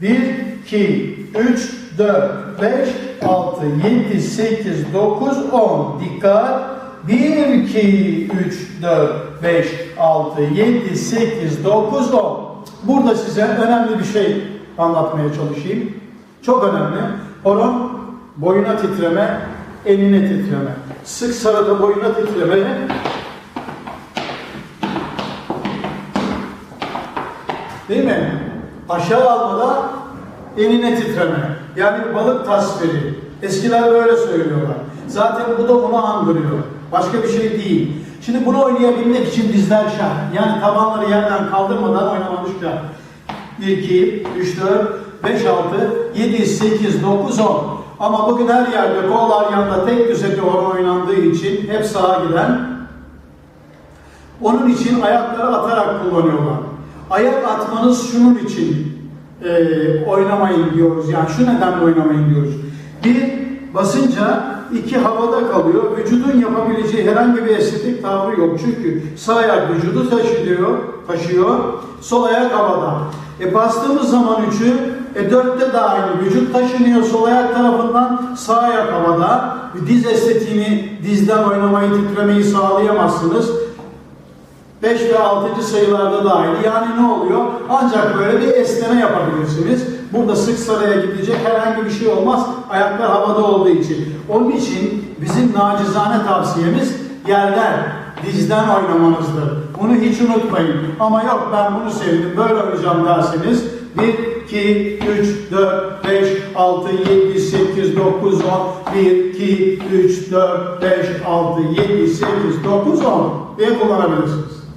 1, 2, 3, 4, 5, 6, 7, 8, 9, 10. Dikkat. 1, 2, 3, 4, 5, 6, 7, 8, 9, 10. Burada size önemli bir şey anlatmaya çalışayım. Çok önemli. Horon boyuna titreme, eline titreme. Sık sarıda boyuna titreme, Değil mi? Aşağı almada enine titreme. Yani balık tasviri. Eskiler böyle söylüyorlar. Zaten bu da onu andırıyor. Başka bir şey değil. Şimdi bunu oynayabilmek için dizler şart. Yani tabanları yerden kaldırmadan oynamanız şart. 1, 2, 3, 4, 5, 6, 7, 8, 9, 10. Ama bugün her yerde kollar yanında tek düzeyde oyun oynandığı için hep sağa giden onun için ayakları atarak kullanıyorlar. Ayak atmanız şunun için e, oynamayın diyoruz. Yani şu nedenle oynamayın diyoruz. Bir, basınca iki havada kalıyor. Vücudun yapabileceği herhangi bir estetik tavrı yok. Çünkü sağ ayak vücudu taşıyor, taşıyor. Sol ayak havada. E bastığımız zaman üçü, e dörtte de aynı. Vücut taşınıyor sol ayak tarafından, sağ ayak havada. Diz estetiğini, dizden oynamayı, titremeyi sağlayamazsınız. 5 ve 6. sayılarda da aynı. Yani ne oluyor? Ancak böyle bir esneme yapabilirsiniz. Burada sık saraya gidecek herhangi bir şey olmaz. Ayaklar havada olduğu için. Onun için bizim nacizane tavsiyemiz yerden, dizden oynamanızdır. Bunu hiç unutmayın. Ama yok ben bunu sevdim, böyle oynayacağım derseniz 1, 2, 3, 4, 5, 6, 7, 8, 9, 10, 1, 2, 3, 4, 5, 6, 7, 8, 9, 10 diye kullanabilirsiniz.